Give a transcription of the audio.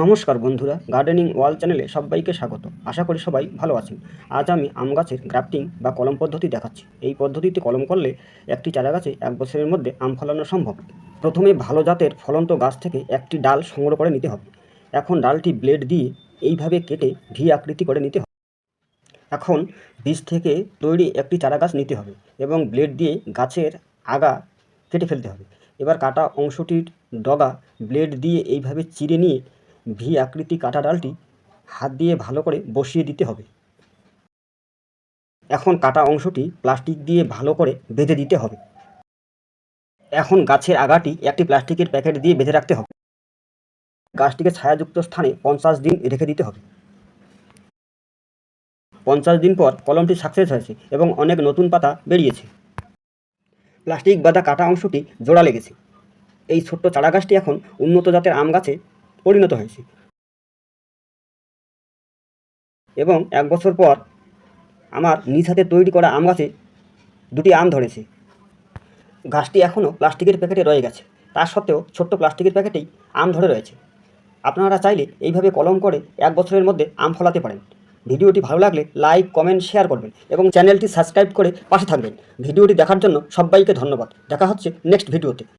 নমস্কার বন্ধুরা গার্ডেনিং ওয়াল চ্যানেলে সবাইকে স্বাগত। আশা করি সবাই ভালো আছেন। আজ আমি আম গাছের গ্রাফটিং বা কলম পদ্ধতি দেখাচ্ছি। এই পদ্ধতিতে কলম করলে একটি চারা গাছে এক বছরের মধ্যে আম ফলানো সম্ভব। প্রথমে ভালো জাতের ফলন্ত গাছ থেকে একটি ডাল সংগ্রহ করে নিতে হবে। এখন ডালটি ব্লেড দিয়ে এইভাবে কেটে ভি আকৃতি করে নিতে হবে। এখন বীজ থেকে তৈরি একটি চারা গাছ নিতে হবে এবং ব্লেড দিয়ে গাছের আগা কেটে ফেলতে হবে। এবার কাটা অংশটির ডগা ব্লেড দিয়ে এইভাবে চিরে নিয়ে ভি আকৃতি কাটা ডালটি হাত দিয়ে ভালো করে বসিয়ে দিতে হবে। এখন কাটা অংশটি প্লাস্টিক দিয়ে ভালো করে বেঁধে দিতে হবে। এখন গাছের আগাটি একটি প্লাস্টিকের প্যাকেট দিয়ে বেঁধে রাখতে হবে। গাছটিকে ছায়াযুক্ত স্থানে পঞ্চাশ দিন রেখে দিতে হবে। পঞ্চাশ দিন পর কলমটি সাকসেস হয়েছে এবং অনেক নতুন পাতা বেরিয়েছে। প্লাস্টিক বাঁধা কাটা অংশটি জোড়া লেগেছে। এই ছোট্ট চারা গাছটি এখন উন্নত জাতের আম গাছে পরিণত হয়েছে। এবং এক বছর পর আমার নিজ হাতে তৈরি করা আম গাছে দুটি আম ধরেছে। গাছটি এখনও প্লাস্টিকের প্যাকেটে রয়ে গেছে। তা সত্ত্বেও ছোট্ট প্লাস্টিকের প্যাকেটেই আম ধরে রয়েছে। আপনারা চাইলে এইভাবে কলম করে এক বছরের মধ্যে আম ফলাতে পারেন। ভিডিওটি ভালো লাগলে লাইক, কমেন্ট, শেয়ার করবেন এবং চ্যানেলটি সাবস্ক্রাইব করে পাশে থাকবেন। ভিডিওটি দেখার জন্য সবাইকে ধন্যবাদ। দেখা হচ্ছে নেক্সট ভিডিওতে।